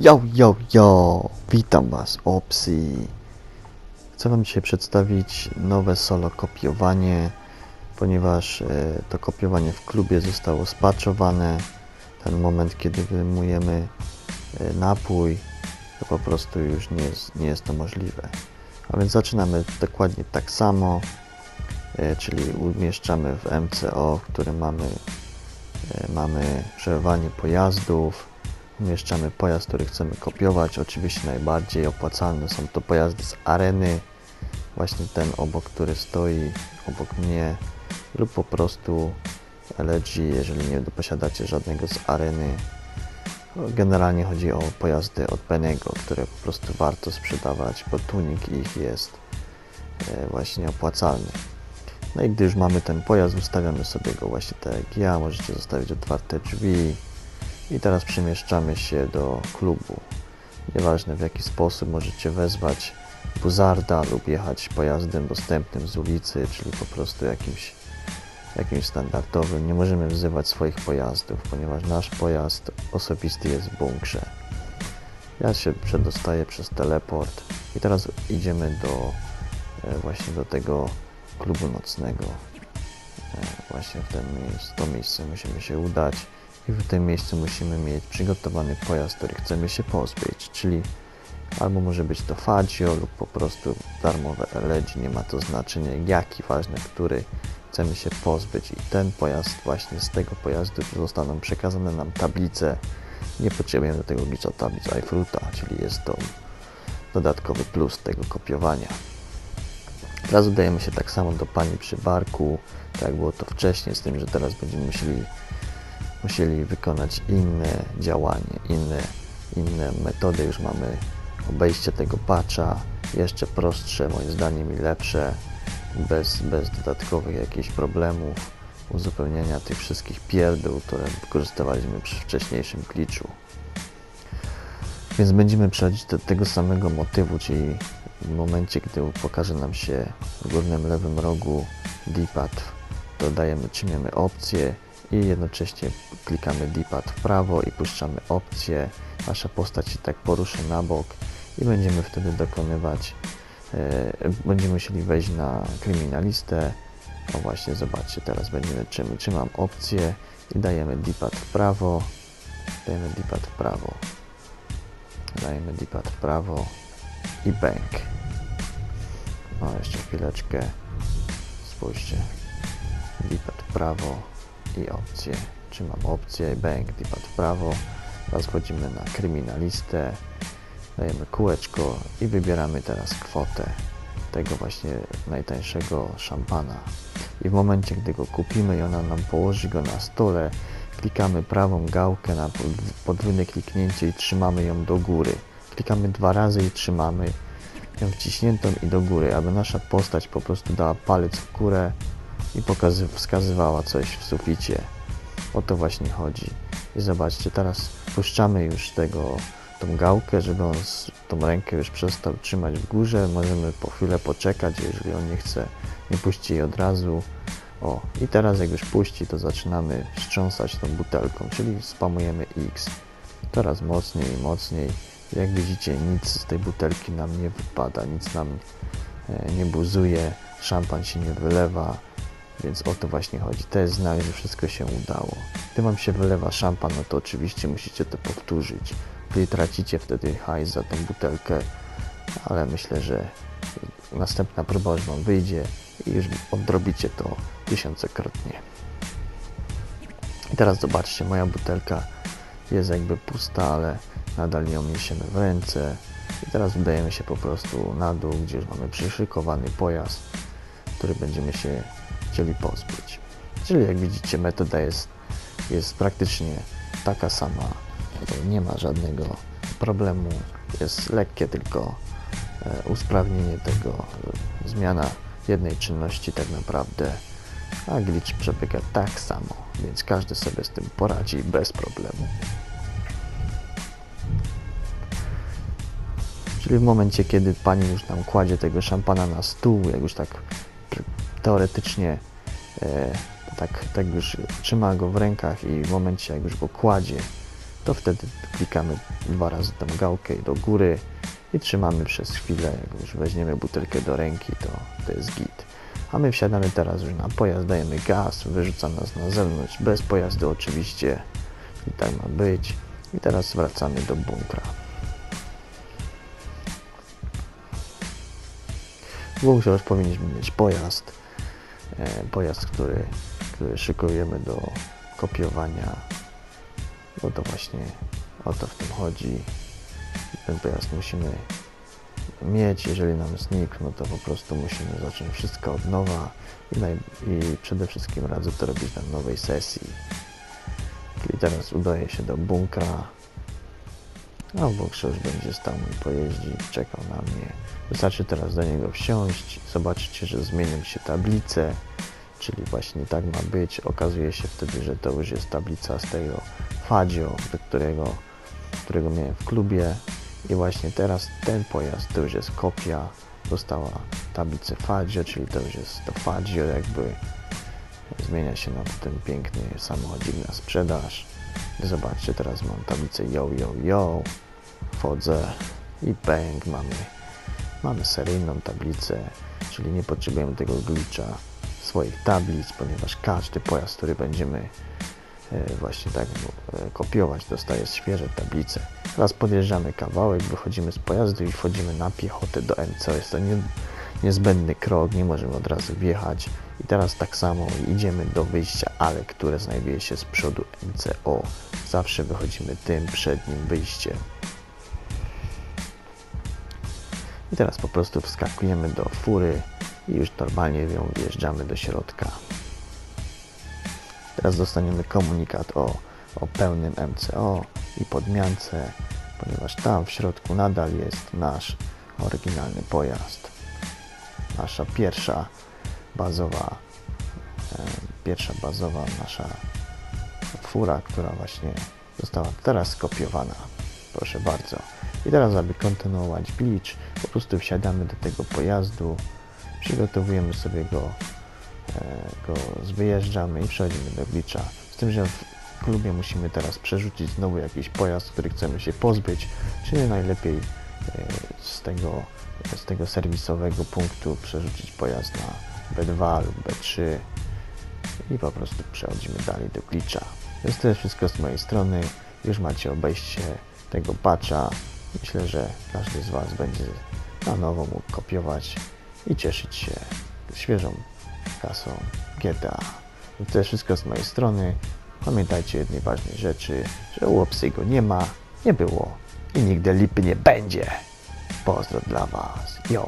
Yo, yo, yo! Witam Was, Opsi! Chcę Wam dzisiaj przedstawić nowe solo kopiowanie, ponieważ e, to kopiowanie w klubie zostało spaczowane. Ten moment, kiedy wyjmujemy e, napój, to po prostu już nie jest, nie jest to możliwe. A więc zaczynamy dokładnie tak samo, e, czyli umieszczamy w MCO, w którym mamy, mamy przebywanie pojazdów, umieszczamy pojazd, który chcemy kopiować. Oczywiście najbardziej opłacalne są to pojazdy z areny, właśnie ten obok, który stoi obok mnie, lub po prostu LG, jeżeli nie posiadacie żadnego z areny. Generalnie chodzi o pojazdy od Benego, które po prostu warto sprzedawać, bo tunik ich jest e, właśnie opłacalny. No i gdy już mamy ten pojazd, ustawiamy sobie go właśnie tak jak ja, możecie zostawić otwarte drzwi i teraz przemieszczamy się do klubu. Nieważne w jaki sposób możecie wezwać buzarda lub jechać pojazdem dostępnym z ulicy, czyli po prostu jakimś, jakimś standardowym. Nie możemy wzywać swoich pojazdów, ponieważ nasz pojazd osobisty jest w bunkrze. Ja się przedostaję przez teleport i teraz idziemy do e, właśnie do tego klubu nocnego. E, Właśnie w to miejsce musimy się udać i w tym miejscu musimy mieć przygotowany pojazd, który chcemy się pozbyć, czyli albo może być to Fadzio lub po prostu darmowe LG, nie ma to znaczenia jaki, ważne, który chcemy się pozbyć i ten pojazd, właśnie z tego pojazdu zostaną przekazane nam tablice, nie potrzebujemy do tego glicza tablic iFruita, czyli jest to dodatkowy plus tego kopiowania. Teraz udajemy się tak samo do pani przy barku, tak było to wcześniej, z tym, że teraz będziemy musieli, musieli wykonać inne działanie, inne, inne metody. Już mamy obejście tego patcha, jeszcze prostsze, moim zdaniem i lepsze, bez, bez dodatkowych jakichś problemów, uzupełniania tych wszystkich pierdół, które wykorzystywaliśmy przy wcześniejszym glitchu. Więc będziemy przechodzić do tego samego motywu, czyli w momencie, gdy pokaże nam się w górnym lewym rogu D-pad, dodajemy, trzymiemy opcję i jednocześnie klikamy D-pad w prawo i puszczamy opcję. Wasza postać się tak poruszy na bok i będziemy wtedy dokonywać, e, będziemy musieli wejść na kryminalistę. O właśnie, zobaczcie, teraz będziemy trzymać, trzymam opcję i dajemy D-pad w prawo, dajemy D-pad w prawo, dajemy D-pad w prawo i bank. No, jeszcze chwileczkę. Spójrzcie. D-pad w prawo i opcję. Trzymam opcję i bank, D-pad w prawo. Teraz wchodzimy na kryminalistę. Dajemy kółeczko i wybieramy teraz kwotę tego właśnie najtańszego szampana. I w momencie, gdy go kupimy i ona nam położy go na stole, klikamy prawą gałkę na podwójne kliknięcie i trzymamy ją do góry. Klikamy dwa razy i trzymamy ją wciśniętą i do góry, aby nasza postać po prostu dała palec w górę i pokazy- wskazywała coś w suficie. O to właśnie chodzi. I zobaczcie, teraz puszczamy już tego, tą gałkę, żeby on tą rękę już przestał trzymać w górze. Możemy po chwilę poczekać, jeżeli on nie chce, nie puści jej od razu. O, i teraz jak już puści, to zaczynamy wstrząsać tą butelką, czyli spamujemy X. Coraz mocniej i mocniej. Jak widzicie, nic z tej butelki nam nie wypada, nic nam e, nie buzuje, szampan się nie wylewa, więc o to właśnie chodzi. To jest znak, że wszystko się udało. Gdy wam się wylewa szampan, no to oczywiście musicie to powtórzyć. Wy tracicie wtedy hajs za tą butelkę, ale myślę, że następna próba już wam wyjdzie i już odrobicie to tysiącekrotnie. I teraz zobaczcie, moja butelka jest jakby pusta, ale nadal ją niesiemy w ręce. I teraz udajemy się po prostu na dół, gdzie już mamy przyszykowany pojazd, który będziemy się chcieli pozbyć. Czyli jak widzicie, metoda jest, jest praktycznie taka sama. Nie ma żadnego problemu. Jest lekkie tylko e, usprawnienie tego, e, zmiana jednej czynności tak naprawdę, a glitch przebiega tak samo, więc każdy sobie z tym poradzi bez problemu. Czyli w momencie, kiedy pani już nam kładzie tego szampana na stół, jak już tak teoretycznie tak, tak już trzyma go w rękach i w momencie, jak już go kładzie, to wtedy klikamy dwa razy tą gałkę do góry i trzymamy przez chwilę. Jak już weźmiemy butelkę do ręki, to, to jest git. A my wsiadamy teraz już na pojazd, dajemy gaz, wyrzuca nas na zewnątrz, bez pojazdu oczywiście. I tak ma być. I teraz wracamy do bunkra. Bunkrze już powinniśmy mieć pojazd. E, pojazd, który, który szykujemy do kopiowania. No to właśnie o to w tym chodzi. Ten pojazd musimy mieć. Jeżeli nam znikł, no to po prostu musimy zacząć wszystko od nowa i, naj, i przede wszystkim radzę to robić na nowej sesji. Czyli teraz udaję się do bunkra. W bunkrze już będzie stał mój pojeździk, czekał na mnie. Wystarczy teraz do niego wsiąść. Zobaczycie, że zmienią się tablice. Czyli właśnie tak ma być. Okazuje się wtedy, że to już jest tablica z tego Fadzio, do którego, którego miałem w klubie. I właśnie teraz ten pojazd to już jest kopia. Dostała tablicę Fadzio, czyli to już jest to Fadzio jakby zmienia się nam ten piękny samochodzik na sprzedaż. Zobaczcie, teraz mam tablicę yo, yo, yo. Wchodzę i bang, mamy, mamy seryjną tablicę, czyli nie potrzebujemy tego glitcha swoich tablic, ponieważ każdy pojazd, który będziemy e, właśnie tak e, kopiować, dostaje świeże tablice. Teraz podjeżdżamy kawałek, wychodzimy z pojazdu i wchodzimy na piechotę do MCO. Jest to nie, niezbędny krok, nie możemy od razu wjechać. I teraz tak samo idziemy do wyjścia, ale które znajduje się z przodu MCO. Zawsze wychodzimy tym przednim wyjściem. I teraz po prostu wskakujemy do fury i już normalnie ją wjeżdżamy do środka. Teraz dostaniemy komunikat o, o pełnym MCO i podmiance, ponieważ tam w środku nadal jest nasz oryginalny pojazd. Nasza pierwsza bazowa, e, pierwsza bazowa nasza fura, która właśnie została teraz skopiowana. Proszę bardzo. I teraz, aby kontynuować glitch, po prostu wsiadamy do tego pojazdu, przygotowujemy sobie go, e, go wyjeżdżamy i przechodzimy do glitcha. Z tym, że w klubie musimy teraz przerzucić znowu jakiś pojazd, który chcemy się pozbyć, czyli najlepiej e, z tego, z tego serwisowego punktu przerzucić pojazd na B2 lub B3 i po prostu przechodzimy dalej do glitcha. To jest też wszystko z mojej strony. Już macie obejście tego patcha. Myślę, że każdy z Was będzie na nowo mógł kopiować i cieszyć się świeżą kasą GTA. To jest wszystko z mojej strony. Pamiętajcie jednej ważnej rzeczy, że u Opsygo nie ma, nie było i nigdy lipy nie będzie. Pozdro dla Was. Yo!